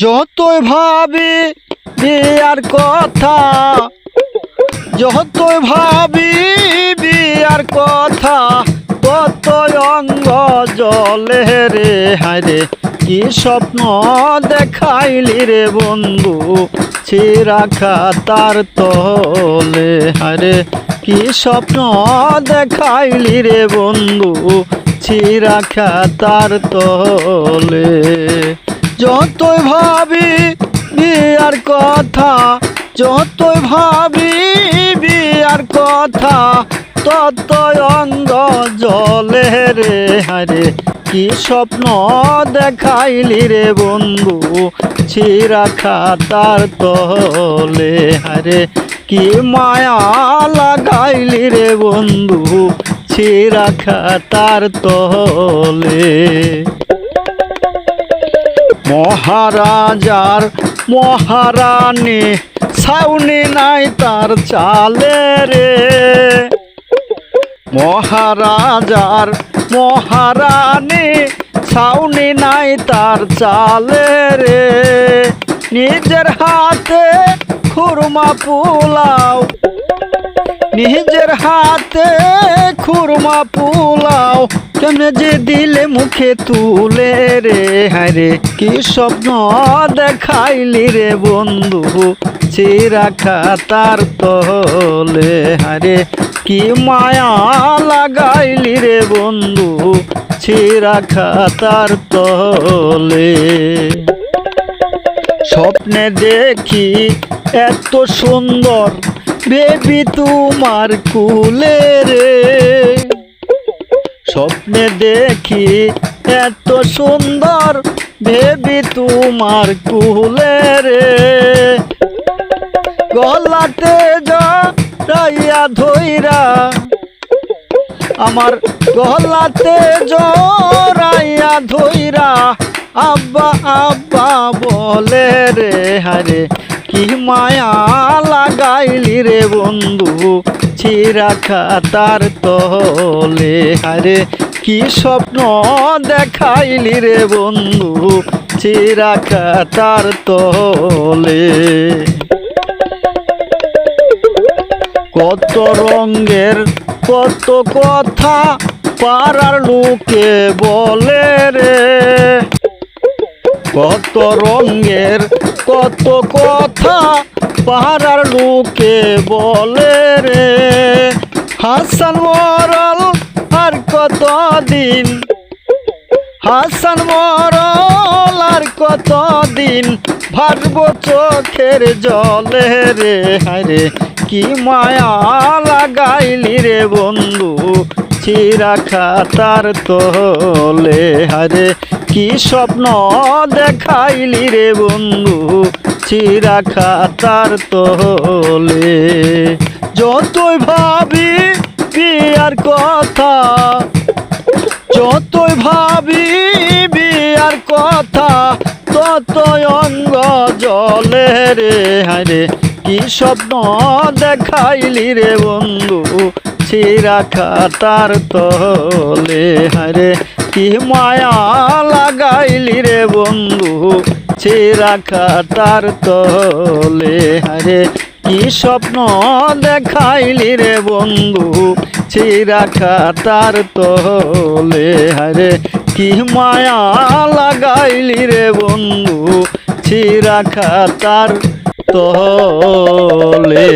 যতই ভাবি বিয়ার কথা, যতই ভাবি বিয়ার কথা, ততই অঙ্গ জলে রে হায়রে কি স্বপ্ন দেখাইলি রে বন্ধু? চিরাখা তার তলে হায়রে কি স্বপ্ন দেখাইলি রে বন্ধু? চিরাখা তার তলে। যতই ভাবি বিয়ার কথা, যতই ভাবি বিয়ার কথা, ততই অঙ্গ জলে রে হারে কি স্বপ্ন দেখাইলি রে বন্ধু? ছিরা খাতার তলে হারে কি মায়া লাগাইলি রে বন্ধু? ছিরা খাতার তলে। মহারাজার মহারানী, ছাউনি নাই তার চালে রে। মহারাজার মহারানী, ছাউনি নাই তার চালে রে। নিজের হাতে খুরমা পুলাও, নিজের হাতে খুরমা পুলাও কেমনে যে দিলে মুখে তুলে রে? হায়রে কি স্বপ্ন দেখাইলি রে বন্ধু? চিরা খাতার তলে হারে কি মায়া লাগাইলি রে বন্ধু? চিরা খাতার তলে। স্বপ্নে দেখি এত সুন্দর বেবি তোমার কুলে রে। স্বপ্নে দেখি এত সুন্দর বেবি তোমার কুলে রে। গলাতে জড়াইয়া ধইরা, আমার গলাতে জড়াইয়া ধইরা, আব্বা আব্বা বলে রে হারে কি মায়া লাগাইলি রে বন্ধু। চিরা খাতার তলে। হারে কি স্বপ্ন দেখাইলি রে বন্ধু? চিরা খাতার তলে। কত রঙের, কত কথা পাড়ার লোকে বলে রে। কত রঙের, কত কথা পাড়ার লোকে বলে রে। হাসান মরল আর কত দিন হাসান মরল আর কত দিন ভাসব চোখের জলে রে হায়রে কি মায়া লাগাইলি রে বন্ধু? চিরা খাতার তলে হারে কি স্বপ্ন দেখাইলি রে বন্ধু? চিরা খাতার তলে। যতই ভাবি বিয়ার কথা, যতই ভাবি বিয়ার কথা, ততই অঙ্গ জলে রে। হারে কি স্বপ্ন দেখাইলি রে বন্ধু চিরা খাতার তলে। হারে কি মায়া লাগাইলি রে বন্ধু চিরা খাতার তলে। হারে কি স্বপ্ন দেখাইলি রে বন্ধু? চিরা খাতার তলে। হারে কি মায়া লাগাইলি রে বন্ধু? চিরা খাতার তলে।